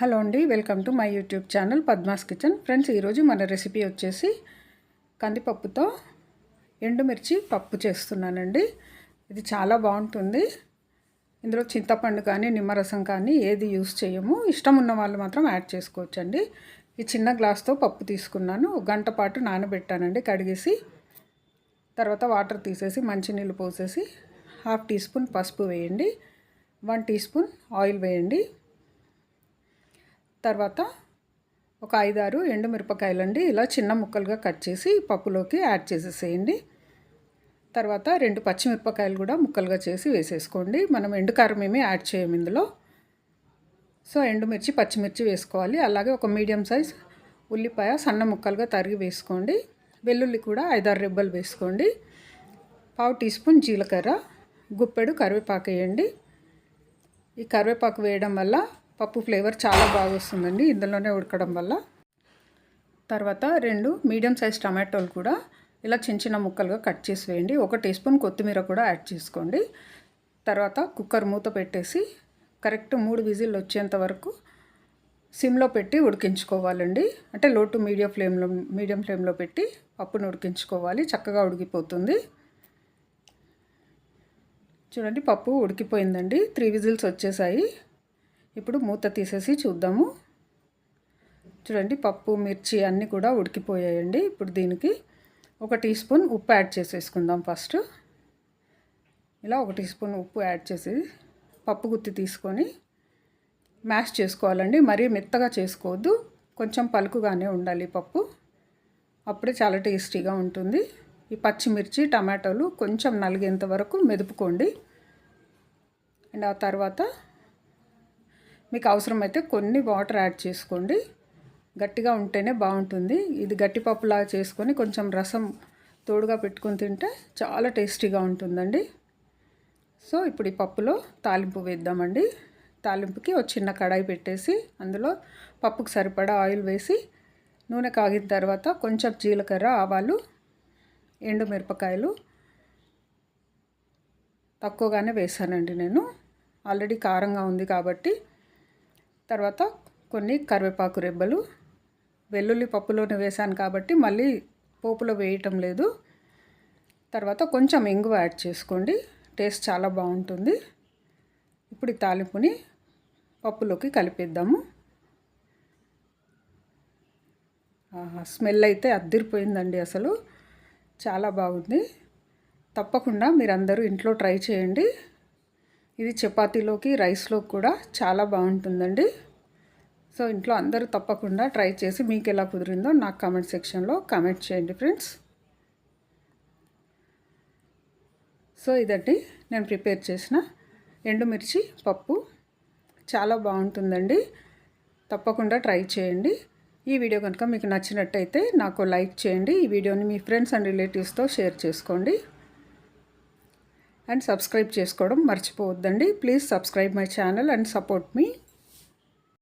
Hello అండి welcome to my YouTube channel Padma's kitchen. Friends ఈరోజు మన రెసిపీ వచ్చేసి కందిపప్పుతో ఎండుమిర్చి పప్పు చేస్తున్నానండి. ఇది చాలా బాగుంటుంది. ఇందులో చింతపండు కానీ నిమ్మరసం కానీ ఏది యూస్ చేయము. ఇష్టం ఉన్న వాళ్ళు మాత్రం యాడ్ చేసుకోవచ్చండి. ఈ చిన్న గ్లాస్తో పప్పు తీసుకున్నాను. ఒక గంట పాటు నానబెట్టానండి కడిగేసి. తర్వాత వాటర్ తీసేసి మంచినీళ్ళు పోసేసి హాఫ్ టీ స్పూన్ పసుపు వేయండి. వన్ టీ స్పూన్ ఆయిల్ వేయండి. తర్వాత ఒక ఐదారు ఎండుమిరపకాయలండి. ఇలా చిన్న ముక్కలుగా కట్ చేసి పప్పులోకి యాడ్ చేసేసేయండి. తర్వాత రెండు పచ్చిమిరపకాయలు కూడా ముక్కలుగా చేసి వేసేసుకోండి. మనం ఎండుకారం ఏమీ యాడ్ చేయము ఇందులో. సో ఎండుమిర్చి పచ్చిమిర్చి వేసుకోవాలి. అలాగే ఒక మీడియం సైజ్ ఉల్లిపాయ సన్న ముక్కలుగా తరిగి వేసుకోండి. వెల్లుల్లి కూడా ఐదారు రెబ్బలు వేసుకోండి. పావు టీ స్పూన్ జీలకర్ర గుప్పెడు కరివేపాకు వేయండి. ఈ కరివేపాకు వేయడం వల్ల పప్పు ఫ్లేవర్ చాలా బాగా వస్తుందండి ఇందులోనే ఉడకడం వల్ల. తర్వాత రెండు మీడియం సైజ్ టమాటోలు కూడా ఇలా చిన్న చిన్న ముక్కలుగా కట్ చేసి వేయండి. ఒక టీ స్పూన్ కొత్తిమీర కూడా యాడ్ చేసుకోండి. తర్వాత కుక్కర్ మూత పెట్టేసి కరెక్ట్ మూడు విజిల్ వచ్చేంత వరకు సిమ్లో పెట్టి ఉడికించుకోవాలండి. అంటే లో టు మీడియం ఫ్లేమ్లో మీడియం ఫ్లేమ్లో పెట్టి పప్పును ఉడికించుకోవాలి. చక్కగా ఉడికిపోతుంది. చూడండి పప్పు ఉడికిపోయిందండి. త్రీ విజిల్స్ వచ్చేసాయి. ఇప్పుడు మూత తీసేసి చూద్దాము. చూడండి పప్పు మిర్చి అన్నీ కూడా ఉడికిపోయాయండి. ఇప్పుడు దీనికి ఒక టీ స్పూన్ ఉప్పు యాడ్ చేసేసుకుందాం ఫస్ట్. ఇలా ఒక టీ స్పూన్ ఉప్పు యాడ్ చేసి పప్పు గుత్తి తీసుకొని మ్యాష్ చేసుకోవాలండి. మరీ మెత్తగా చేసుకోవద్దు. కొంచెం పలుకుగానే ఉండాలి పప్పు. అప్పుడే చాలా టేస్టీగా ఉంటుంది. ఈ పచ్చిమిర్చి టమాటోలు కొంచెం నలిగేంత వరకు మెదుపుకోండి. అండ్ ఆ తర్వాత మీకు అవసరమైతే కొన్ని వాటర్ యాడ్ చేసుకోండి. గట్టిగా ఉంటేనే బాగుంటుంది. ఇది గట్టిపప్పులాగా చేసుకొని కొంచెం రసం తోడుగా పెట్టుకొని తింటే చాలా టేస్టీగా ఉంటుందండి. సో ఇప్పుడు ఈ పప్పులో తాలింపు వేద్దామండి. తాలింపుకి ఒక చిన్న కడాయి పెట్టేసి అందులో పప్పుకు సరిపడా ఆయిల్ వేసి నూనె కాగిన తర్వాత కొంచెం జీలకర్ర ఆవాలు ఎండుమిరపకాయలు తక్కువగానే వేసానండి నేను. ఆల్రెడీ కారంగా ఉంది కాబట్టి తర్వాత కొన్ని కరివేపాకు రెబ్బలు వెల్లుల్లి పప్పులోనే వేసాను కాబట్టి మళ్ళీ పోపులో వేయటం లేదు. తర్వాత కొంచెం ఇంగువ యాడ్ చేసుకోండి. టేస్ట్ చాలా బాగుంటుంది. ఇప్పుడు ఈ తాలింపుని పప్పులోకి కలిపేద్దాము. స్మెల్ అయితే అద్దిరిపోయిందండి అసలు. చాలా బాగుంది. తప్పకుండా మీరందరూ ఇంట్లో ట్రై చేయండి. ఇది చపాతీలోకి రైస్లోకి కూడా చాలా బాగుంటుందండి. సో ఇంట్లో అందరూ తప్పకుండా ట్రై చేసి మీకు ఎలా కుదిరిందో నాకు కామెంట్ సెక్షన్లో కామెంట్ చేయండి ఫ్రెండ్స్. సో ఇదండి. నేను ప్రిపేర్ చేసిన ఎండుమిర్చి పప్పు. చాలా బాగుంటుందండి. తప్పకుండా ట్రై చేయండి. ఈ వీడియో కనుక మీకు నచ్చినట్టయితే నాకు లైక్ చేయండి. ఈ వీడియోని మీ ఫ్రెండ్స్ అండ్ రిలేటివ్స్తో షేర్ చేసుకోండి. అండ్ సబ్స్క్రైబ్ చేసుకోవడం మర్చిపోవద్దండి. Please subscribe my channel and support me